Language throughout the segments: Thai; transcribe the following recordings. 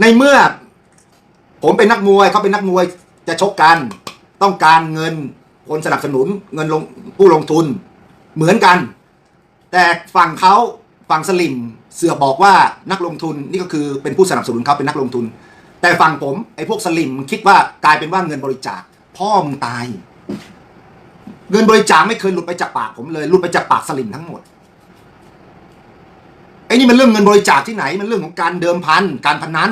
ในเมื่อ ผมเป็นนักมวยเขาเป็นนักมวยจะชกกัน ต้องการเงินคนสนับสนุนเงินลงผู้ลงทุน เหมือนกัน แต่ฝั่งเขาฝั่งสลิมเสือบอกว่านักลงทุนนี่ก็คือเป็นผู้สนับสนุนเขาเป็นนักลงทุน แต่ฝั่งผมไอ้พวกสลิมคิดว่ากลายเป็นว่าเงินบริจาค พ่อมึงตาย เงินบริจาคไม่เคยหลุดไปจากปากผมเลยหลุดไปจากปากสลิมทั้งหมด ไอ้นี่มันเรื่องเงินบริจาคที่ไหน มันเรื่องของการเดิมพัน การพนัน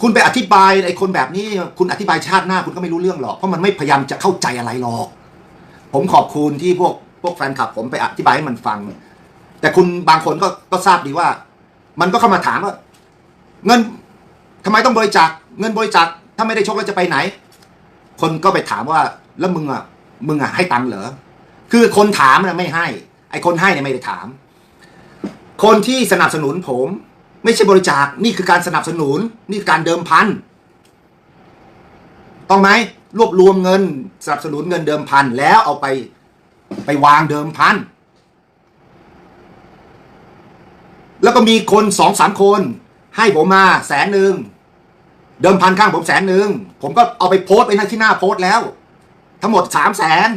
คุณไปอธิบายไอ้คนแบบนี้ คุณอธิบายชาติหน้า คุณก็ไม่รู้เรื่องหรอก เพราะมันไม่พยายามจะเข้าใจอะไรหรอก ผมขอบคุณที่พวกพวกแฟนคลับ ผมไปอธิบายให้มันฟัง แต่คุณบางคนก็ก็ทราบดีว่า มันก็เข้ามาถามว่า เงินทำไมต้องบริจาค เงินบริจาค ถ้าไม่ได้ชกแล้วจะไปไหน คนก็ไปถามว่า แล้วมึงอะ มึงอะให้ตังค์เหรอ คือคนถามนะไม่ให้ ไอ้คนให้เนี่ยไม่ได้ถาม คนที่สนับสนุนผม ไม่ใช่บริจาค นี่คือการสนับสนุน นี่คือการเดิมพัน ต้องไหมรวบรวมเงิน สนับสนุนเงินเดิมพัน แล้วเอาไปไปวางเดิมพัน แล้วก็มีคนสองสามคน ให้ผมมาแสนหนึ่งเดิมพันข้างผมแสนหนึ่งผมก็เอาไปโพสต์ไปที่หน้าโพสต์แล้ว ทั้งหมดสามแสน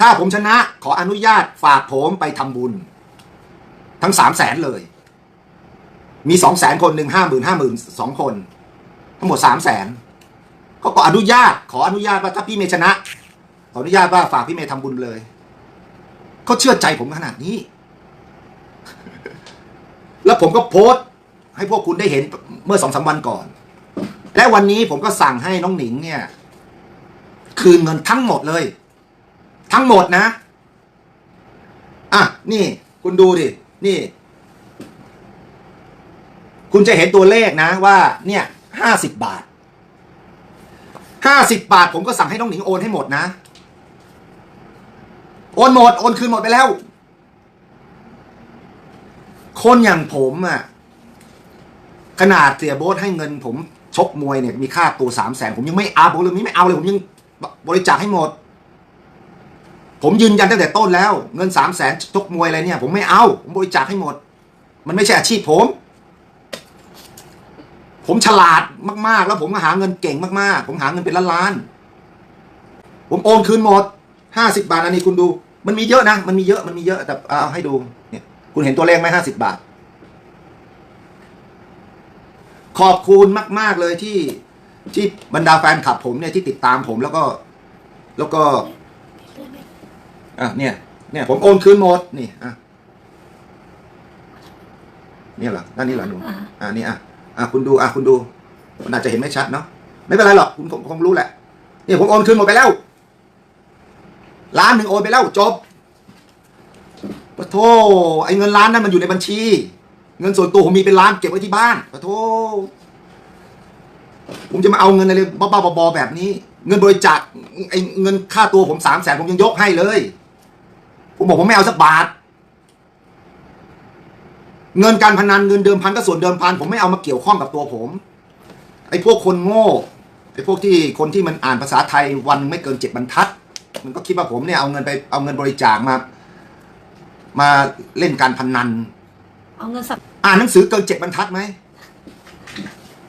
ถ้าผมชนะขออนุญาตฝากผมไปทำบุญ ทั้งสามแสนเลย มีสองแสนคนหนึ่งห้าหมื่นห้าหมื่นสองคน ทั้งหมดสามแสนก็ก็อนุญาต ขออนุญาตว่าถ้าพี่เมย์ชนะ ขออนุญาตว่าฝากพี่เมย์ทำบุญเลยเขาเชื่อใจผมขนาดนี้ แล้วผมก็โพสต์ ให้พวกคุณได้เห็นเมื่อสองสามวันก่อน และวันนี้ผมก็สั่งให้น้องหนิงเนี่ย คืนเงินทั้งหมดเลย ทั้งหมดนะ อะ นี่ คุณดูดิ นี่ คุณจะเห็นตัวเลขนะว่า เนี่ยห้าสิบบาทห้าสิบบาท ผมก็สั่งให้น้องหนิงโอนให้หมดนะ โอนหมด โอนคืนหมดไปแล้ว คนอย่างผมอะ่ะ ขนาดเสียโบ๊ทให้เงิน ผมชกมวยเนี่ยมีค่าตัวสามแสนผมยังไม่อาผมเลยไม่เอาเลยผมยังบริจาคให้หมด ผมยืนยันตั้งแต่ต้นแล้ว เงินสามแสนชกมวยอะไรเนี่ย ผมไม่เอา ผมบริจาคให้หมด มันไม่ใช่อาชีพผม ผมฉลาดมาก ๆ แล้วผมก็หาเงินเก่งมากๆ ผมหาเงินเป็นล้านๆผมโอนคืนหมดห้าสิบาทอันนี้คุณดู มันมีเยอะนะ มันมีเยอะมันมีเยอะแต่เอาให้ดูเนี่ย คุณเห็นตัวเลขไหมห้าสิบาท ขอบคุณมาก ๆเลยที่ที่บรรดาแฟนคลับผมเนี่ยที่ติดตามผมแล้วก็ แล้วก็ อะเนี่ย เนี่ย ผมโอนคืนหมดนี่อะเนี่ยเหรอด้านนี้เหรอหนูอะนี่อะอะคุณดูอะคุณดูมันอาจจะเห็นไม่ชัดเนาะไม่เป็นไรหรอกคุณคงคงรู้แหละเนี่ยผมโอนคืนหมดไปแล้วล้านหนึ่งโอนไปแล้วจบปะโทไอ้เงินล้านนั้นมันอยู่ในบัญชี เงินส่วนตัวผมมีเป็นล้านเก็บไว้ที่บ้านปะโทผมจะมาเอาเงินอะไรบ้าๆบอๆแบบนี้ เงินบริจาคไอ้เงินค่าตัวผมสามแสนผมยังยกให้เลย ผมบอกผมไม่เอาสักบาท เงินการพนันเงินเดิมพันก็ส่วนเดิมพันผมไม่เอามาเกี่ยวข้องกับตัวผม ไอ้พวกคนโง่ไอ้พวกที่คนที่มันอ่านภาษาไทยวันไม่เกินเจ็ดบรรทัด มันก็คิดว่าผมเนี่ยเอาเงินไปเอาเงินบริจาคมา มาเล่นการพนัน เอาเงินสับอ่านหนังสือเกินเจ็ดบรรทัดไหม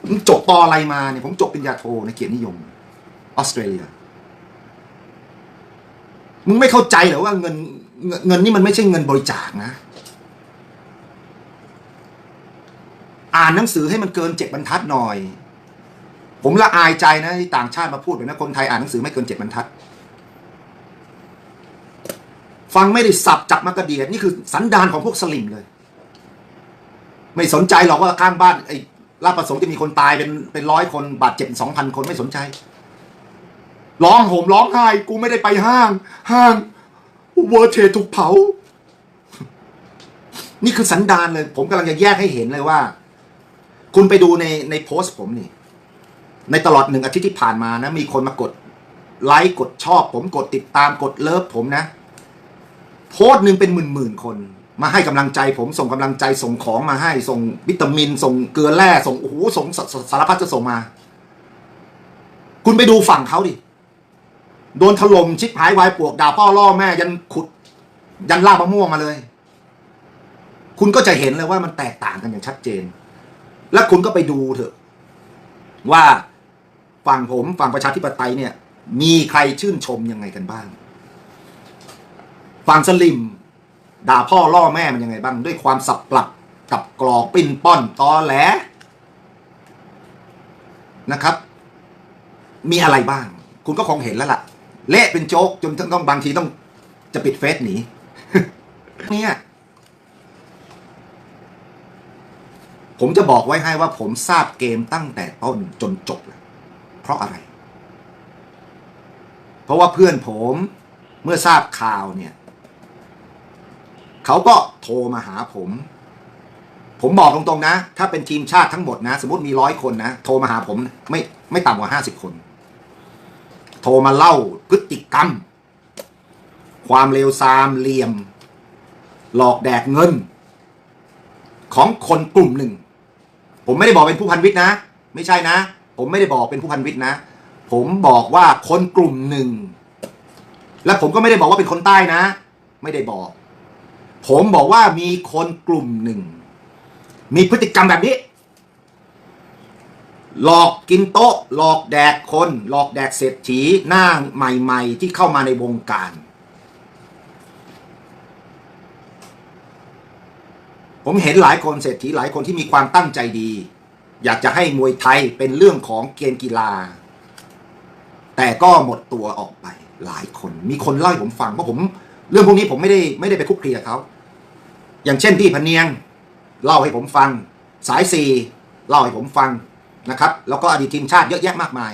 มึงจบปออะไรมาเนี่ยผมจบปริญญาโทในเกียรตินิยมออสเตรเลีย มึงไม่เข้าใจเหรอว่าเงิน เงินนี่มันไม่ใช่เงินบริจาคนะ อ่านหนังสือให้มันเกินเจ็ดบรรทัดหน่อย ผมละอายใจนะที่ต่างชาติมาพูดแบบนั้คนไทยอ่านหนังสือไม่เกินเจ็ดบรรทัด ฟังไม่ได้สับจับมากระเดียดนี่คือสันดานของพวกสลิมเลย ไม่สนใจหรอกว่าข้างบ้านไอ้ลาประสงค์จะมีคนตายเป็นเป็นร้อยคนบาดเจ็บสองพันคนไม่สนใจร้องโหมร้องไห้กูไม่ได้ไปห้าง ห้าง เวอร์เทถูกเผา นี่คือสันดานเลย ผมกำลังจะแยกให้เห็นเลยว่า คุณไปดูในในโพสต์ผมนี่ ในตลอดหนึ่งอาทิตย์ที่ผ่านมานะ มีคนมากดไลค์กดชอบ ผมกดติดตามกดเลิฟผมนะ โพสต์หนึ่งเป็นหมื่นหมื่นๆคน มาให้กำลังใจ ผมส่งกำลังใจส่งของมาให้ ส่งวิตามิน ส่งเกลือแร่ส่งโอ้โหส่งสารพัดจะส่งมา คุณไปดูฝั่งเขาดิ โดนถล่มชิบหายวายปวกด่าพ่อล่อแม่ ยันขุด ยันล่ามะม่วงมาเลย คุณก็จะเห็นเลยว่ามันแตกต่างกันอย่างชัดเจน และคุณก็ไปดูเถอะ ว่าฝั่งผมฝั่งประชาธิปไตยเนี่ย มีใครชื่นชมยังไงกันบ้าง ฝั่งสลิมด่าพ่อล่อแม่มันยังไงบ้าง ด้วยความสับปรับกับกรอกปิ้นป้อนตอแหลนะครับ มีอะไรบ้าง คุณก็คงเห็นแล้วล่ะ เละเป็นโจ๊กจนต้องบางทีต้องจะปิดเฟซหนีเนี่ยผมจะบอกไว้ให้ว่าผมทราบเกมตั้งแต่ต้นจนจบแล้วเพราะอะไร เพราะว่าเพื่อนผมเมื่อทราบข่าวเนี่ย เขาก็โทรมาหาผม ผมบอกตรงๆนะ ถ้าเป็นทีมชาติทั้งหมดนะ สมมติมีร้อยคนนะ โทรมาหาผมไม่ไม่ต่ำกว่าห้าสิบคน โทรมาเล่าพฤติกรรม ความเลวทรามเหลี่ยม หลอกแดกเงิน ของคนกลุ่มหนึ่ง ผมไม่ได้บอกเป็นผู้พันวิทย์นะ ไม่ใช่นะ ผมไม่ได้บอกเป็นผู้พันวิทย์นะ ผมบอกว่าคนกลุ่มหนึ่ง และผมก็ไม่ได้บอกว่าเป็นคนใต้นะ ไม่ได้บอก ผมบอกว่ามีคนกลุ่มหนึ่ง มีพฤติกรรมแบบนี้ หลอกกินโต๊ะ หลอกแดกคน หลอกแดกเศรษฐีหน้าใหม่ๆ ที่เข้ามาในวงการ ผมเห็นหลายคนเศรษฐีหลายคนที่มีความตั้งใจดี อยากจะให้มวยไทยเป็นเรื่องของเกมกีฬา แต่ก็หมดตัวออกไปหลายคน มีคนเล่าให้ผมฟังเพราะผม เรื่องพวกนี้ผมไม่ได้ไม่ได้ไปคุกคลีกับเขาอย่างเช่นพี่พเนียง เล่าให้ผมฟัง สายสี่เล่าให้ผมฟัง นะครับ แล้วก็อดีตทีมชาติเยอะแยะมากมาย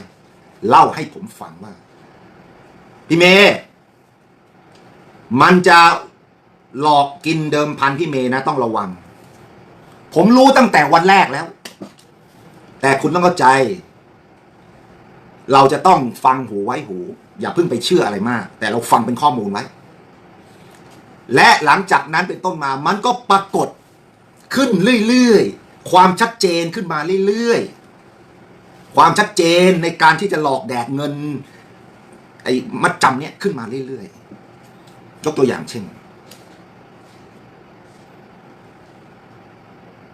เล่าให้ผมฟังว่า พี่เมย์มันจะหลอกกินเดิมพันพี่เมย์นะ ต้องระวัง ผมรู้ตั้งแต่วันแรกแล้ว แต่คุณต้องเข้าใจ เราจะต้องฟังหูไว้หู อย่าเพิ่งไปเชื่ออะไรมาก แต่เราฟังเป็นข้อมูลไว้ และหลังจากนั้นเป็นต้นมา มันก็ปรากฏขึ้นเรื่อยๆ ความชัดเจนขึ้นมาเรื่อยๆ ความชัดเจนในการที่จะหลอกแดกเงิน ไอ้มัดจำเนี่ยขึ้นมาเรื่อยๆยกตัวอย่างเช่น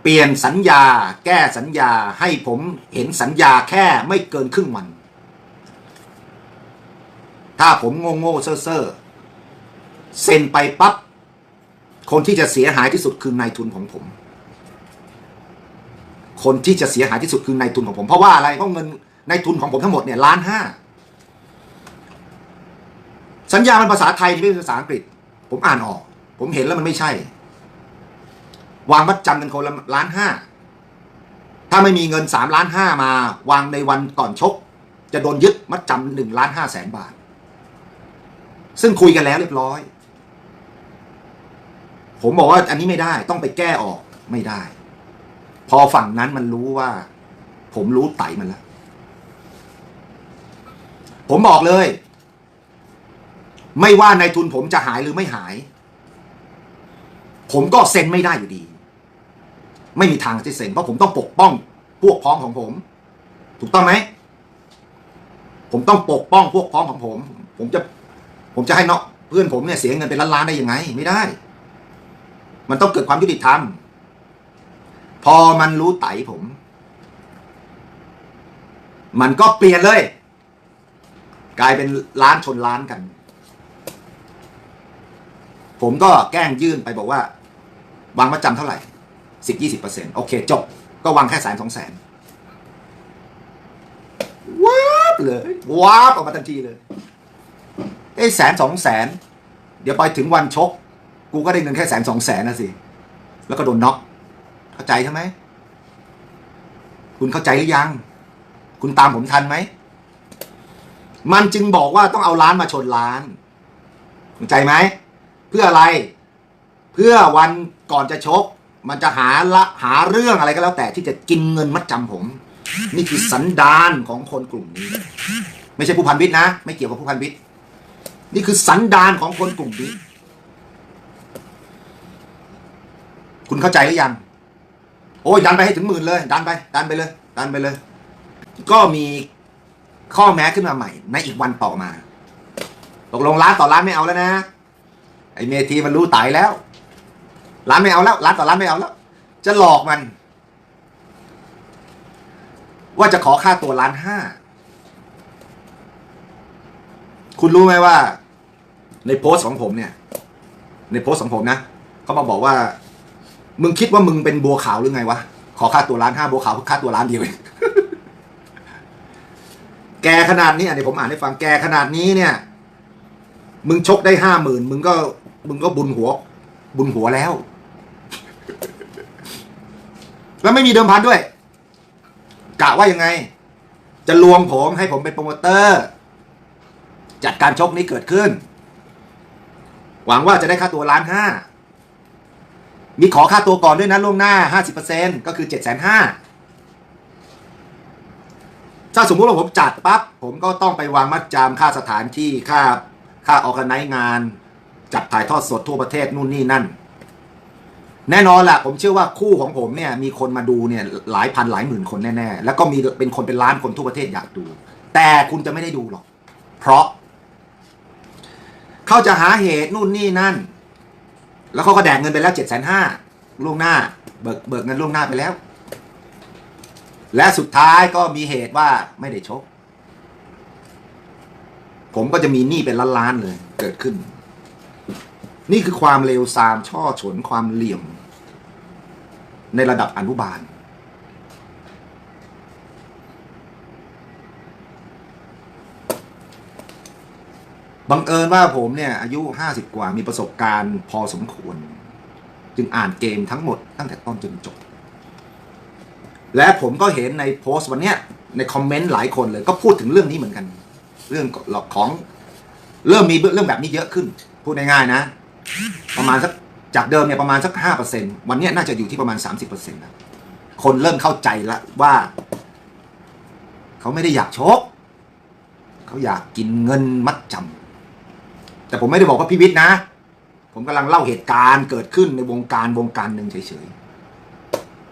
เปลี่ยนสัญญา แก้สัญญาให้ผมเห็นสัญญาแค่ไม่เกินครึ่งวัน ถ้าผมโง่โง่เซ่อเซ่อเซ็นไปปั๊บคนที่จะเสียหายที่สุดคือนายทุนของผม คนที่จะเสียหายที่สุดคือนายทุนของผมเพราะว่าอะไรเพราะเงินนายทุนของผมทั้งหมดเนี่ยล้านห้าสัญญามันภาษาไทยไม่ใช่ภาษาอังกฤษ ผมอ่านออก ผมเห็นแล้วมันไม่ใช่ วางมัดจำกันคนละล้านห้าถ้าไม่มีเงินสามล้านห้ามาวางในวันก่อนชก จะโดนยึดมัดจำหนึ่งล้านห้าแสนบาท ซึ่งคุยกันแล้วเรียบร้อย ผมบอกว่าอันนี้ไม่ได้ต้องไปแก้ออกไม่ได้ พอฝั่งนั้นมันรู้ว่า ผมรู้ไตมันแล้ว ผมบอกเลย ไม่ว่าในทุนผมจะหายหรือไม่หาย ผมก็เซ็นไม่ได้อยู่ดี ไม่มีทางที่เซ็นเพราะผมต้องปกป้องพวกพ้องของผม ถูกต้องไหมผมต้องปกป้องพวกพ้องของผม ผมจะ ผมจะให้เนาะเพื่อนผมเนี่ยเสียเงินเป็นล้านๆได้ยังไง ไม่ได้ มันต้องเกิดความยุติธรรม พอมันรู้ไตผม มันก็เปลี่ยนเลย กลายเป็นล้านชนล้านกัน ผมก็แกล้งยื่นไปบอกว่า วางมาจำเท่าไหร่สิบยี่สิบเปอร์เซ็นโอเค จบ ก็วางแค่แสนสองแสนว้าบเลย ว้าบออกมาทันทีเลยไอ้แสนสองแสน เดี๋ยวไปถึงวันชก กูก็ได้เงินแค่แสนสองแสนนะสิ แล้วก็โดนน็อก เข้าใจใช่ไหม คุณเข้าใจหรือยัง คุณตามผมทันไหม มันจึงบอกว่าต้องเอาล้านมาชนล้านเข้าใจไหม เพื่ออะไร เพื่อวันก่อนจะชก มันจะหาละหาเรื่องอะไรก็แล้วแต่ที่จะกินเงินมัดจำผม นี่คือสันดานของคนกลุ่มนี้ ไม่ใช่ผู้พันวิทย์นะ ไม่เกี่ยวกับผู้พันวิทย์นี่คือสันดานของคนกลุ่มนี้ คุณเข้าใจหรือยัง โอ้ยดันไปให้ถึงหมื่นเลย ดันไป ดันไปเลย ดันไปเลย ก็มีข้อแม้ขึ้นมาใหม่ ในอีกวันต่อมา ตกลงร้านต่อร้านไม่เอาแล้วนะ ไอเมทีมันรู้ไตแล้ว ร้านไม่เอาแล้ว ร้านต่อร้านไม่เอาแล้ว จะหลอกมัน ว่าจะขอค่าตัวล้านห้า คุณรู้ไหมว่า ในโพสต์ของผมเนี่ย ในโพสต์ของผมนะเขามาบอกว่า มึงคิดว่ามึงเป็นบัวขาวหรือไงวะ ขอค่าตัวล้านห้าบัวขาวค่าตัวล้านเดียวเองแกขนาดนี้อะเดี๋ยวผมอ่านให้ฟังแกขนาดนี้เนี่ย มึงชกได้ห้าหมื่นมึงก็ มึงก็บุญหัว บุญหัวแล้ว แล้วไม่มีเดิมพันด้วยกะว่ายังไง จะลวงผมให้ผมเป็นโปรโมเตอร์ จัดการชกนี้เกิดขึ้น หวังว่าจะได้ค่าตัวล้านห้า มีขอค่าตัวก่อนด้วยนะล่วงหน้าห้าสิบเปอร์เซ็นก็คือเจ็ดแสนห้าถ้าสมมุติว่าผมจัดปั๊บผมก็ต้องไปวางมัดจำค่าสถานที่ค่าค่าออกไนงาน จัดถ่ายทอดสดทั่วประเทศนู่นนี่นั่น แน่นอนแหละผมเชื่อว่าคู่ของผมเนี่ยมีคนมาดูเนี่ยหลายพันหลายหมื่นคนแน่ๆ แล้วก็มีเป็นคนเป็นล้านคนทั่วประเทศอยากดู แต่คุณจะไม่ได้ดูหรอก เพราะ เขาจะหาเหตุนู่นนี่นั่น แล้วเขาก็แดกเงินไปแล้วเจ็ดแสนห้าล่วงหน้า เบิกเบิกเงินล่วงหน้าไปแล้ว และสุดท้ายก็มีเหตุว่าไม่ได้ชก ผมก็จะมีหนี้เป็นล้านๆเลยเกิดขึ้น นี่คือความเลวทรามช่อฉนความเหลี่ยม ในระดับอนุบาล บังเอิญว่าผมเนี่ยอายุห้าสิบกว่ามีประสบการณ์พอสมควร จึงอ่านเกมทั้งหมดตั้งแต่ต้นจนจบ และผมก็เห็นในโพสต์วันเนี้ยในคอมเมนต์หลายคนเลยก็พูดถึงเรื่องนี้เหมือนกัน เรื่องของเริ่มมีเรื่องแบบนี้เยอะขึ้น พูดง่ายๆนะ ประมาณสักจากเดิมเนี่ยประมาณสักห้าเปอร์เซ็นวันนี้น่าจะอยู่ที่ประมาณสามสิบเปอร์เซ็นต์นะคนเริ่มเข้าใจล้วว่า เขาไม่ได้อยากชก เขาอยากกินเงินมัดจำ แต่ผมไม่ได้บอกว่าพี่วิทย์นะ ผมกำลังเล่าเหตุการณ์เกิดขึ้นในวงการวงการหนึ่งเฉย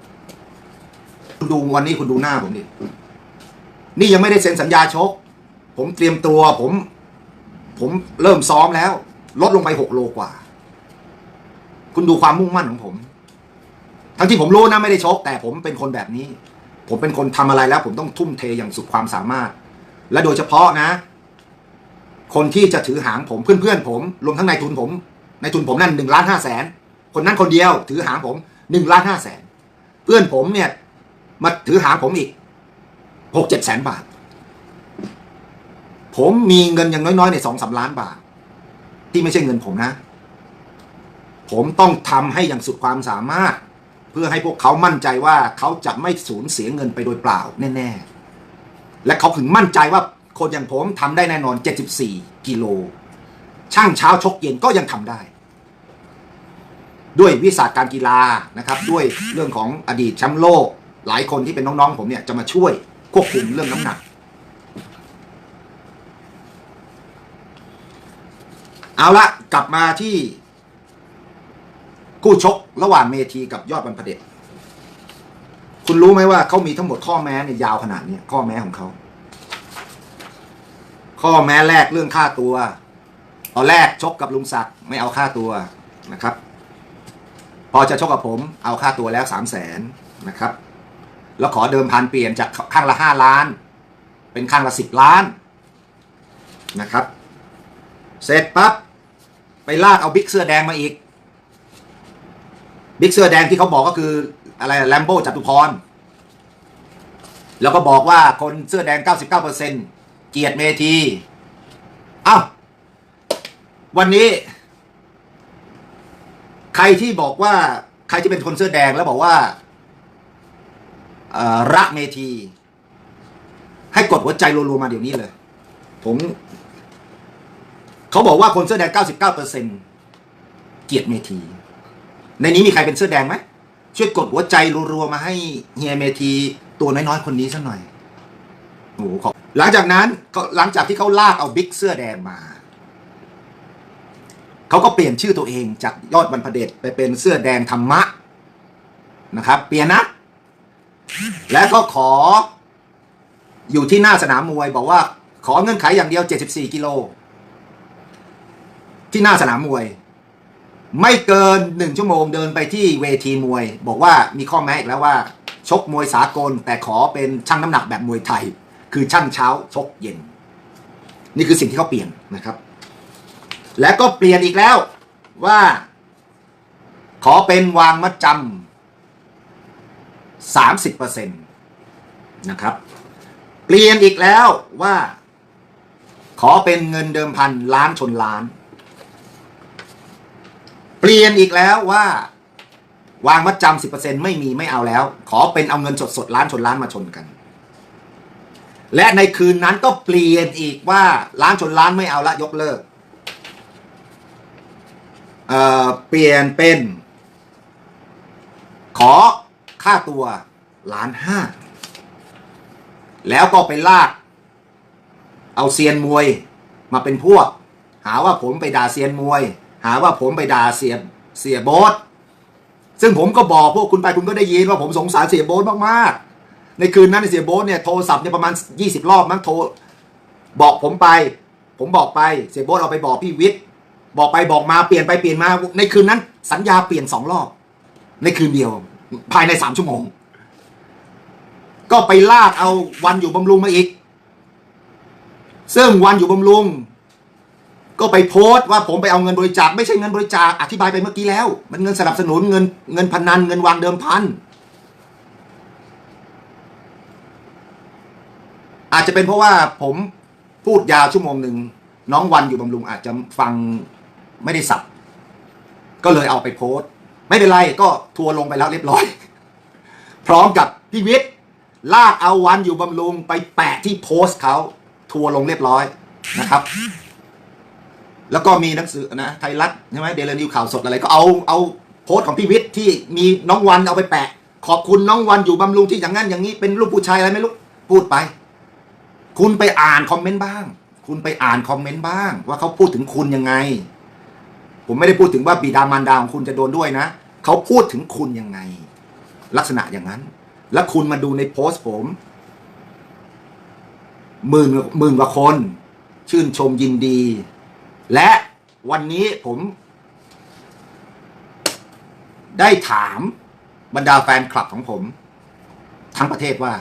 ๆคุณดูวันนี้คุณดูหน้าผมดินี่ยังไม่ได้เซ็นสัญญาชก ผมเตรียมตัวผม ผมเริ่มซ้อมแล้ว ลดลงไปหกโลกว่า คุณดูความมุ่งมั่นของผม ทั้งที่ผมรู้นะไม่ได้ชก แต่ผมเป็นคนแบบนี้ ผมเป็นคนทำอะไรแล้ว ผมต้องทุ่มเทอย่างสุดความสามารถ และโดยเฉพาะนะ คนที่จะถือหางผมเพื่อนๆผมรวมทั้งนายทุนผมนายทุนผมนั่นหนึ่งล้านห้าแสนคนนั้นคนเดียวถือหางผมหนึ่งล้านห้าแสนเพื่อนผมเนี่ยมาถือหางผมอีกหกเจ็ดแสนบาท ผมมีเงินอย่างน้อยๆในสองสาล้านบาท ที่ไม่ใช่เงินผมนะ ผมต้องทำให้อย่างสุดความสามารถ เพื่อให้พวกเขามั่นใจว่าเขาจะไม่สูญเสียเงินไปโดยเปล่าแน่ๆและเขาถึงมั่นใจว่า คนอย่างผมทำได้แน่นอน 74 กิโล ช่างเช้าชกเย็นก็ยังทำได้ ด้วยวิสาการกีฬานะครับ ด้วยเรื่องของอดีตแชมป์โลก หลายคนที่เป็นน้องๆผมเนี่ยจะมาช่วยควบคุมเรื่องน้ำหนัก เอาละกลับมาที่คู่ชกระหว่างเมทีกับยอดบรรพเดชคุณรู้ไหมว่าเขามีทั้งหมดข้อแม้เนี่ยยาวขนาดนี้ข้อแม้ของเขา ข้อแม้แรกเรื่องค่าตัว ตอนแรกชกกับลุงศักดิ์ไม่เอาค่าตัวนะครับ พอจะชกกับผมเอาค่าตัวแล้วสามแสนนะครับ แล้วขอเดิมพันเปลี่ยนจากข้างละห้าล้าน เป็นข้างละสิบล้านนะครับ เสร็จปั๊บไปลากเอาบิ๊กเสื้อแดงมาอีกบิ๊กเสื้อแดงที่เขาบอกก็คืออะไรแลมโบ้จตุพร แล้วก็บอกว่าคนเสื้อแดง 99%เเกียรติเมทีเอ้าวันนี้ ใครที่บอกว่า ใครที่เป็นคนเสื้อแดงแล้วบอกว่าอรักเมทีให้กดหัวใจรัวๆมาเดี๋ยวนี้เลย ผมเขาบอกว่าคนเสื้อแดง 99%เกียรติเมทีในนี้มีใครเป็นเสื้อแดงไหมช่วยกดหัวใจรัวๆมาให้เฮียเมทีตัวน้อยๆคนนี้สักหน่อยโอ้โหขอบ หลังจากนั้นหลังจากที่เขาลากเอาบิ๊กเสื้อแดงมา เขาก็เปลี่ยนชื่อตัวเองจากยอดบรรพเดชไปเป็นเสื้อแดงธรรมะนะครับ เปลี่ยนนะและก็ขออยู่ที่หน้าสนามมวย บอกว่าขอเงื่อนไขอย่างเดียว 74 กิโล ที่หน้าสนามมวย ไม่เกินหนึ่งชั่วโมงเดินไปที่เวทีมวย บอกว่ามีข้อแม้อีกแล้วว่า ชกมวยสากลแต่ขอเป็นชั่งน้ำหนักแบบมวยไทย คือชั่งเช้าชกเย็น นี่คือสิ่งที่เขาเปลี่ยนนะครับ และก็เปลี่ยนอีกแล้วว่า ขอเป็นวางมัดจำสามสิบเปอร์เซ็นต์นะครับ เปลี่ยนอีกแล้วว่า ขอเป็นเงินเดิมพันล้านชนล้าน เปลี่ยนอีกแล้วว่าวางมัดจำสิบเปอร์เซ็นไม่มีไม่เอาแล้ว ขอเป็นเอาเงินสดสดล้านชนล้านมาชนกัน และในคืนนั้นก็เปลี่ยนอีกว่าล้านชนล้านไม่เอาละยกเลิกเอ่อเปลี่ยนเป็น ขอค่าตัวล้านห้า แล้วก็ไปลาก เอาเซียนมวยมาเป็นพวก หาว่าผมไปด่าเซียนมวย หาว่าผมไปด่าเสียเสียโบสซึ่งผมก็บอกพวกคุณไปคุณก็ได้ยินว่าผมสงสารเสียโบสมากๆ ในคืนนั้นเสียโบสเนี่ยโทรศัพท์เนี่ยประมาณ 20 รอบมั้งโทรบอกผมไป ผมบอกไปเสียโบสเอาไปบอกพี่วิทย์บอกไปบอกมาเปลี่ยนไปเปลี่ยนมา ในคืนนั้น สัญญาเปลี่ยนสองรอบ ในคืนเดียว ภายในสามชั่วโมง ก็ไปลากเอาวันอยู่บำรุงมาอีก ซึ่งวันอยู่บำรุง ก็ไปโพสต์ว่าผมไปเอาเงินบริจาคไม่ใช่เงินบริจาคอธิบายไปเมื่อกี้แล้ว มันเงินสนับสนุนเงินเงินพนันเงินวางเดิมพัน อาจจะเป็นเพราะว่าผมพูดยาวชั่วโมงหนึ่งน้องวันอยู่บำรุงอาจจะฟังไม่ได้สับ ก็เลยเอาไปโพสต์ ไม่เป็นไรก็ทัวลงไปแล้วเรียบร้อย พร้อมกับพี่วิทย์ลากเอาวันอยู่บำรุงไปแปะที่โพสต์เขาทัวลงเรียบร้อยนะครับ แล้วก็มีหนังสือนะไทยรัฐใช่ไหมเดลนิวข่าวสดอะไรก็เอาเอาโพสต์ของพี่วิทย์ที่มีน้องวันเอาไปแปะ ขอบคุณน้องวันอยู่บำรุงที่อย่างนั้นอย่างนี้เป็นรูปผู้ชายอะไรไม่รู้พูดไป คุณไปอ่านคอมเมนต์บ้าง คุณไปอ่านคอมเมนต์บ้าง ว่าเขาพูดถึงคุณยังไง ผมไม่ได้พูดถึงว่าบิดามารดาของคุณจะโดนด้วยนะ เขาพูดถึงคุณยังไง ลักษณะอย่างนั้น แล้วคุณมาดูในโพสต์ผมหมื่นหมื่นกว่าคน ชื่นชมยินดี และวันนี้ผม ได้ถามบรรดาแฟนคลับของผม ทั้งประเทศว่า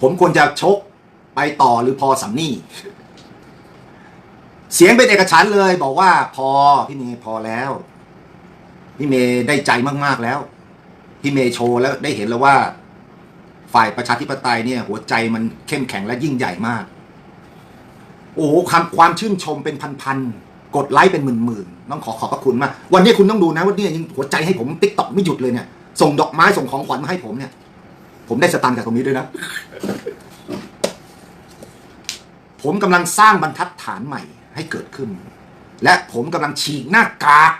ผมควรจะชก ไปต่อหรือพอสำนี่เสียงเป็นเอกฉันเลย บอกว่าพอพี่เมย์พอแล้ว พี่เมย์ได้ใจมากๆแล้ว พี่เมย์โชว์แล้วได้เห็นแล้วว่า ฝ่ายประชาธิปไตยเนี่ย หัวใจมันเข้มแข็งและยิ่งใหญ่มาก โอ้โหความความชื่นชมเป็นพันๆกดไลค์เป็นหมื่นๆต้องขอขอบพระคุณมากวันนี้คุณต้องดูนะว่าเนี่ยยังหัวใจให้ผมติ๊กต็อกไม่หยุดเลยเนี่ยส่งดอกไม้ส่งของขวัญมาให้ผมเนี่ย ผมได้สตางค์จากตรงนี้ด้วยนะ ผมกำลังสร้างบรรทัดฐานใหม่ให้เกิดขึ้น และผมกำลังฉีกหน้ากาก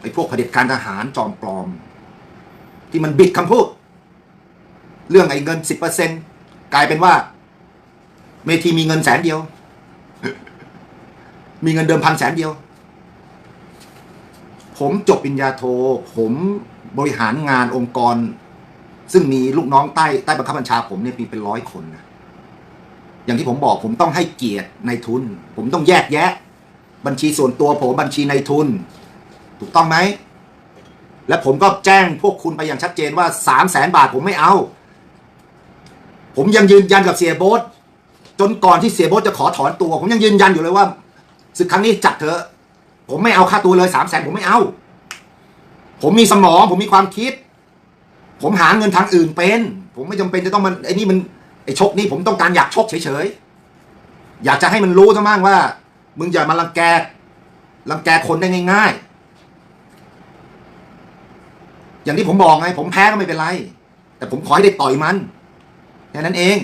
ไอ้พวกเผด็จการทหารจอมปลอม ที่มันบิดคำพูด เรื่องไอ้เงินสิบเปอร์เซ็นกลายเป็นว่า เมทีมีเงินแสนเดียว มีเงินเดิมพันแสนเดียว ผมจบปริญญาโท ผมบริหารงานองค์กร ซึ่งมีลูกน้องใต้ใต้บังคับบัญชาผมเนี่ยมีเป็นร้อยคนนะ อย่างที่ผมบอกผมต้องให้เกียรติในทุน ผมต้องแยกแยะ บัญชีส่วนตัวผมบัญชีในทุน ถูกต้องไหม และผมก็แจ้งพวกคุณไปอย่างชัดเจนว่าสามแสนบาทผมไม่เอา ผมยังยืนยันกับเสียโบ๊ทจนก่อนที่เสียโบ๊ทจะขอถอนตัว ผมยังยืนยันอยู่เลยว่าศึกครั้งนี้จัดเถอะ ผมไม่เอาค่าตัวเลยสามแสนผมไม่เอา ผมมีสมอง ผมมีความคิด ผมหาเงินทางอื่นเป็น ผมไม่จำเป็นจะต้องมันไอ้นี่มัน ไอ้ชกนี่ผมต้องการอยากชกเฉยๆ อยากจะให้มันรู้ซะมั่งว่า มึงอย่ามาลังแกลังแกคนได้ง่ายๆ อย่างที่ผมบอกไง ผมแพ้ก็ไม่เป็นไร แต่ผมขอให้ได้ต่อยมันแค่นั้นเอง